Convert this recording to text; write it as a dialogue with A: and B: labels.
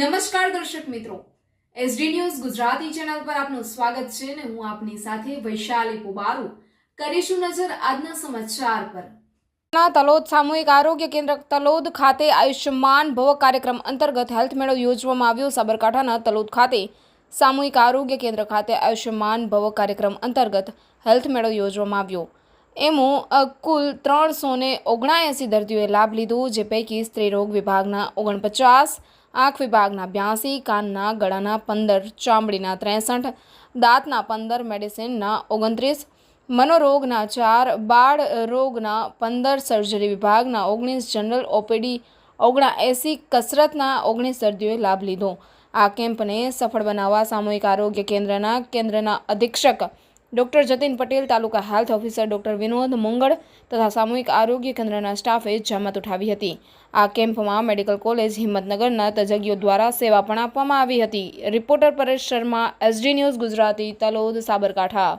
A: નમસ્કાર દર્શક મિત્રો. એસડી ન્યૂઝ ગુજરાતી ચેનલ પર આપનું સ્વાગત છે અને હું આપની સાથે વૈશાલી પુબારુ. કરીશું નજર આજના સમાચાર પર.
B: તલોદ સામૂહિક આરોગ્ય કેન્દ્ર તલોદ ખાતે આયુષ્યમાન ભવ કાર્યક્રમ અંતર્ગત હેલ્થ મેળો યોજવામાં આવ્યો સાબરકાંઠાના તલોદ ખાતે. સામૂહિક આરોગ્ય કેન્દ્ર ખાતે આયુષ્યમાન ભવ કાર્યક્રમ અંતર્ગત હેલ્થ મેળો યોજવામાં આવ્યો. એમાં કુલ ત્રણસો ને ઓગણાએંસી દર્દીઓએ લાભ લીધો, જે પૈકી સ્ત્રીરોગ વિભાગના ઓગણપચાસ આંખ વિભાગના બ્યાસી, કાનના ગળાના પંદર, ચામડીના ત્રેસઠ, દાંતના પંદર, મેડિસિનના ઓગણત્રીસ, મનોરોગના ચાર, બાળ રોગના પંદર, સર્જરી વિભાગના ઓગણીસ, જનરલ ઓપીડી ઓગણા એંસી, કસરતના ઓગણીસ દર્દીઓએ લાભ લીધો. આ કેમ્પને સફળ બનાવવા સામૂહિક આરોગ્ય કેન્દ્રના કેન્દ્રના અધિક્ષક doctor Jatin Patel, taluka health officer doctor Vinod Mungal તથા સામૂહિક આરોગ્ય કેન્દ્રના સ્ટાફે જહેમત ઉઠાવી હતી. આ કેમ્પમાં મેડિકલ કોલેજ, હિંમતનગરના તજજ્ઞો દ્વારા સેવા પણ આપવામાં આવી હતી. Reporter Paresh Sharma, SD news Gujarati, Talod, Sabarkantha.